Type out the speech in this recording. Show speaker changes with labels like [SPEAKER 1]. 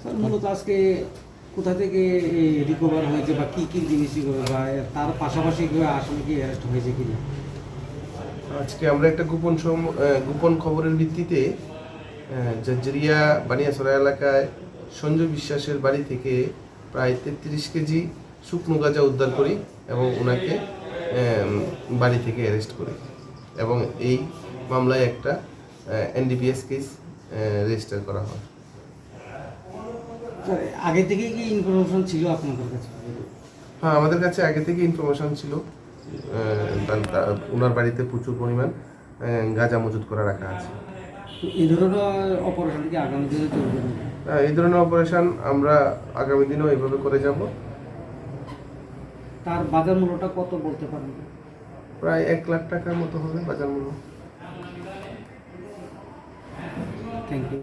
[SPEAKER 1] Sir, মূলত আজকে কোথা থেকে রিকভার হয়েছে বা কি কি জিনিস বা তার পাশাপাশি কেউ আসামি অ্যারেস্ট হয়েছে কিনা?
[SPEAKER 2] আজকে আমরা একটা গোপন গোপন খবরের ভিত্তিতে জাজরিয়া বানিয়াছড়া এলাকায় সঞ্জয় বিশ্বাসের বাড়ি থেকে প্রায় তেত্রিশ কেজি শুকনো গাঁজা উদ্ধার করি এবং ওনাকে বাড়ি থেকে অ্যারেস্ট করি। এবং এই মামলায় একটা এনডিপিএস কেস রেজিস্টার করা হয়।
[SPEAKER 1] আগে থেকে কি ইনফরমেশন ছিল আপনাদের কাছে?
[SPEAKER 2] হ্যাঁ আমাদের কাছে আগে থেকে ইনফরমেশন ছিল। ওনার বাড়িতে প্রচুর পরিমাণ গাঁজা মজুত করে রাখা আছে।
[SPEAKER 1] এই ধরনের অপারেশন কি আগামী দিনে চলবে?
[SPEAKER 2] এই ধরনের অপারেশন আমরা আগামী দিনেও এইভাবে করে যাব।
[SPEAKER 1] তার বাজার মূল্যটা কত বলতে পারেন?
[SPEAKER 2] প্রায় এক লাখ টাকার মতো হবে বাজার মূল্য।
[SPEAKER 1] Thank you